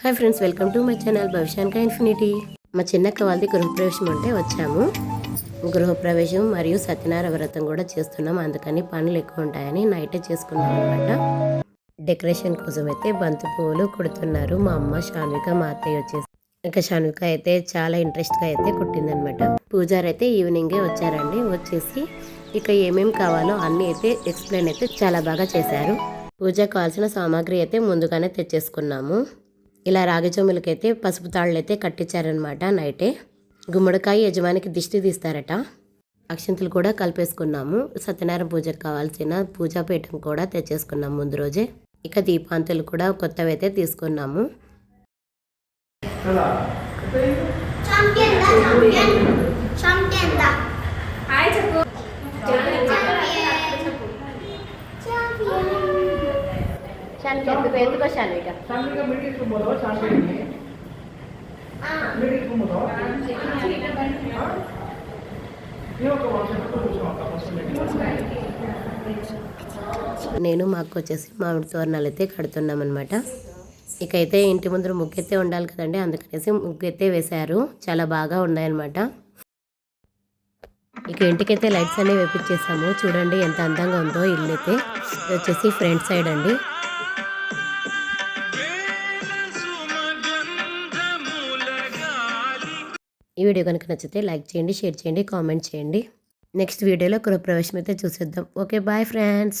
Hi friends welcome to my channel భవిష్యానిక infinity మా చిన్నక్క వాళ్ళది గృహప్రవేశం అంటే వచ్చాము. గృహప్రవేశం మరియు సత్యనారాయణ వ్రతం కూడా చేస్తున్నాం. అందుకని పనులు ఎక్కువ ఉంటాయని నైటే చేసుకున్నాం అనమాట డెకరేషన్ కోసం అయితే బంతి పువ్వులు కుడుతున్నారు. మా అమ్మ శాన్విక మా అత్తయ్య వచ్చేసి. ఇంకా శాన్విక అయితే చాలా ఇంట్రెస్ట్గా అయితే కుట్టిందనమాట పూజారి అయితే ఈవినింగే వచ్చారండి. వచ్చేసి ఇక ఏమేమి కావాలో అన్నీ అయితే ఎక్స్ప్లెయిన్ అయితే చాలా బాగా చేశారు. పూజకు కావాల్సిన సామాగ్రి అయితే ముందుగానే తెచ్చేసుకున్నాము. ఇలా రాగి చెంబులకైతే పసుపు తాళ్ళు అయితే కట్టించారనమాట నైటే. గుమ్మడికాయ యజమానికి దిష్టి తీస్తారట. అక్షంతులు కూడా కలిపేసుకున్నాము. సత్యనారాయణ పూజకు కావాల్సిన పూజా పీఠం కూడా తెచ్చేసుకున్నాం ముందు రోజే. ఇక దీపాంతులు కూడా కొత్తవి అయితే తీసుకున్నాము ఛాంపియన్ ఎందుకు ఎందుకో శాన్విక ಶಾಂತಿಗೆ ಮೀಟಿಂಗ್ ತುಂಬೋದು ಶಾಂತಿಗೆ ಮೀಟಿಂಗ್ ತುಂಬೋದು ನೀವು నేను మా అక్క వచ్చేసి మామిడి తోరణాలు అయితే కడుతున్నాం అనమాట ఇక అయితే ఇంటి ముందర ముగ్గు అయితే ఉండాలి కదండి అందుకనేసి ముగ్గు అయితే వేశారు చాలా బాగా ఉన్నాయన్నమాట ఇక ఇంటికైతే లైట్స్ అనేవి వేపించేసాము చూడండి ఎంత అందంగా ఉందో ఇల్లు అయితే ఇది వచ్చేసి ఫ్రంట్ సైడ్ అండి ఈ వీడియో కనుక నచ్చితే లైక్ చేయండి షేర్ చేయండి కామెంట్ చేయండి. నెక్స్ట్ వీడియోలో గృహప్రవేశం అయితే చూసేద్దాం. Okay bye friends.